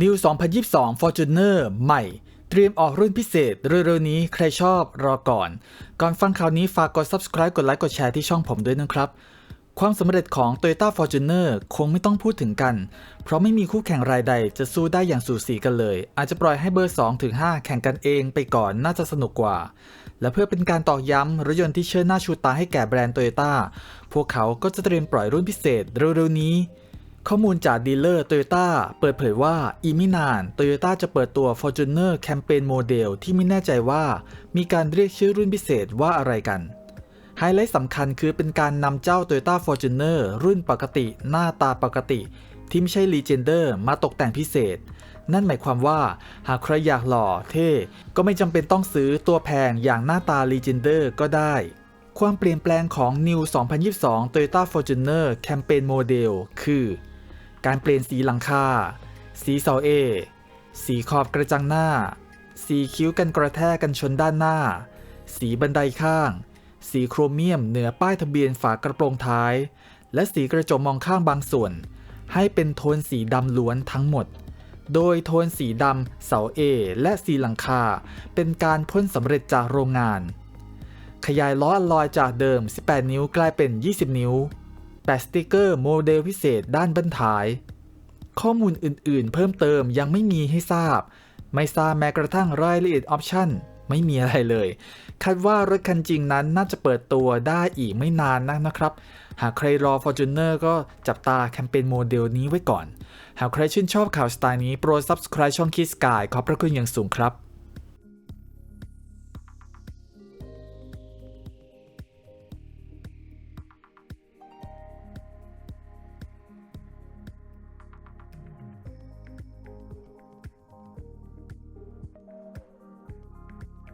New 2022 Fortuner ใหม่ เตรียมออกรุ่นพิเศษเร็วๆนี้ใครชอบรอก่อน ก่อนฟังข่าวนี้ฝากกด subscribe กดไลค์กดแชร์ที่ช่องผมด้วยนะครับ ความสำเร็จของ Toyota Fortuner คงไม่ต้องพูดถึงกัน เพราะไม่มีคู่แข่งรายใดจะสู้ได้อย่างสูสีกันเลย อาจจะปล่อยให้เบอร์ 2 ถึง 5 แข่งกันเองไปก่อนน่าจะสนุกกว่า และเพื่อเป็นการตอกย้ำรถยนต์ที่เชิดหน้าชูตาให้แก่แบรนด์ Toyota พวกเขาก็จะเตรียมปล่อยรุ่นพิเศษเร็วๆนี้ ข้อมูลจากดีลเลอร์โตโยต้าเปิดเผยว่าอีไม่นานโตโยต้าจะเปิดตัว Fortuner แคมเปญโมเดลที่ไม่แน่ใจว่ามีการเรียกชื่อรุ่นพิเศษว่าอะไรกัน ไฮไลท์สำคัญคือเป็นการนำเจ้า Toyota Fortuner รุ่นปกติ หน้าตาปกติ ที่ไม่ใช่ Legender มาตกแต่งพิเศษ นั่นหมายความว่าหากใครอยากหล่อเท่ก็ไม่จำเป็นต้องซื้อตัวแพงอย่างหน้าตา Legender ก็ได้ความเปลี่ยนแปลงของ New 2022 Toyota Fortuner แคมเปญโมเดลคือ การเปลี่ยนสีหลังคา สีเสาเอ สีขอบกระจังหน้า สีคิ้วกันกระแทกกันชนด้านหน้า สีบันไดข้าง สีโครเมียมเหนือป้ายทะเบียนฝากระโปรงท้าย และสีกระจกมองข้างบางส่วน ให้เป็นโทนสีดำล้วนทั้งหมด โดยโทนสีดำเสาเอ และสีหลังคา เป็นการพ่นสำเร็จจากโรงงาน ขยายล้ออลลอยจากเดิม 18 นิ้วกลายเป็น 20 นิ้ว แปะสติกเกอร์โมเดลพิเศษด้านบั้นท้าย ข้อมูลอื่นๆ เพิ่มเติมยังไม่มีให้ทราบ ไม่ทราบแม้กระทั่งรายละเอียดออปชั่นไม่มีอะไรเลย คาดว่ารถคันจริงนั้นน่าจะเปิดตัวได้อีกไม่นานนักนะครับ หากใครรอ Fortuner ก็จับตาแคมเปญโมเดลนี้ไว้ก่อน หากใครชื่นชอบข่าวสไตล์นี้โปรด subscribe ช่อง Kiss Sky ขอบพระคุณอย่างสูงครับ